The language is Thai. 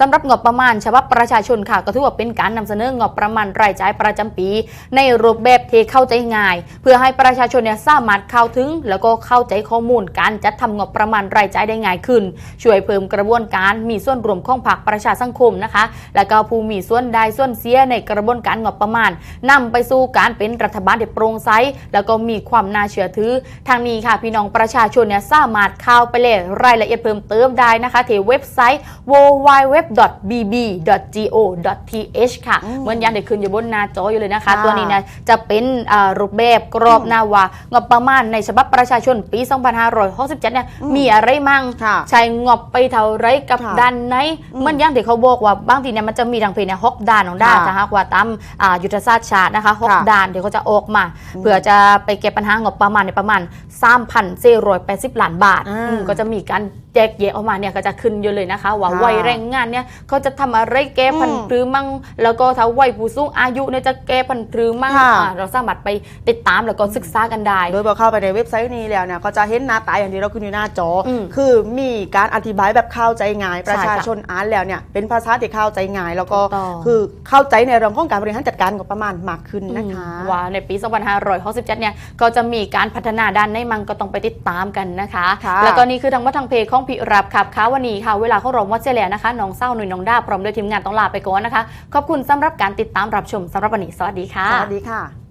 สำหรับงบประมาณ ฉบับประชาชนค่ะก็ถือว่าเป็นการนำเสนองบประมาณรายจ่ายประจำปี ในรูปแบบที่เข้าใจง่าย เพื่อให้ประชาชนเนี่ยสามารถเข้าถึง แล้วก็เข้าใจข้อมูลการจัดทำงบประมาณรายจ่ายได้ง่ายขึ้น ช่วยเพิ่มกระบวนการมีส่วนรวมของภาคประชาสังคมนะคะ และก็ผู้มีส่วนได้ส่วนเสียในกระบวนการงบประมาณนำไปสู่การเป็นรัฐบาลที่โปร่งใสแล้วก็มีความน่าเชื่อถือ ทางนี้ค่ะ พี่น้องประชาชนเนี่ยสามารถเข้าไปเลยรายละเอียดเพิ่มเติมได้นะคะที่เว็บไซต์ w w w www.bb.go.th ค่ะอืมเหมือนอยังได้ขึ้นอยู่บนหน้าจออยู่เลยนะคะค่ะตัวนี้นะจะเป็นอ่ารูปแบบกรอบหน้าว่างบประมาณในฉบับประชาชนปี 2567เนี่ยอืมมีอะไรมั่งค่ะใช้งบไปเท่าไรกับค่ะด้านไหนอืมมันอยังที่เขาบอกว่าบางทีเนี่ยมันจะมีทางเพจเนี่ยหกด้านของด้านค่ะถ้าหากว่าตามอ่ายุทธศาสตร์ชาตินะคะหกค่ะด้านเดี๋ยวเขาจะออกมาอืมเพื่อจะไปแก้ปัญหางบประมาณในประมาณ3,480ล้านบาทอ่าอืมก็จะมีการ แจกแยกออกมาเนี่ยก็จะขึ้นอยู่เลยนะคะ ว่าค่ะวัยแรงงานเนี่ยเขาจะทำอะไรแก้พันอืมธุ์หรือมั่งแล้วก็ถ้าวัยผู้สูงอายุเนี่ยจะแก้พันธุ์หรือมั่งค่ะอ่าเราสามารถไปติดตามแล้วก็ศึกษากันได้ โดยพอเข้าไปในเว็บไซต์นี้แล้วเนี่ยก็จะเห็นหน้าตาอย่างที่เราขึ้นอยู่หน้าจออมคือมีการอธิบายแบบเข้าใจง่ายใช่ประชาค่ะชนอ่านแล้วเนี่ยเป็นภาษาที่เข้าใจง่าย แล้วก็ถูกต้องคือเข้าใจในเรื่องของการบริหารจัดการงบประมาณมากขึ้นนะคะอืมว่าในปี2567เนี่ยก็จะมีการพัฒนาด้านในมังก็ต้องไปติดตามกันนะคะค่ะแล้วก็นี่คือทางวัดทางเพจของพี่รับครับค่ะวันนี้ค่ะ เวลาขารมว่าเสียแล้วนะคะน้องเศร้าหนุ่ยน้องด้าพร้อมด้วยทีมงานต้องลาไปก่อนนะคะ ขอบคุณสำหรับการติดตามรับชมสำหรับวันนี้สวัสดีค่ะ สวัสดีค่ะ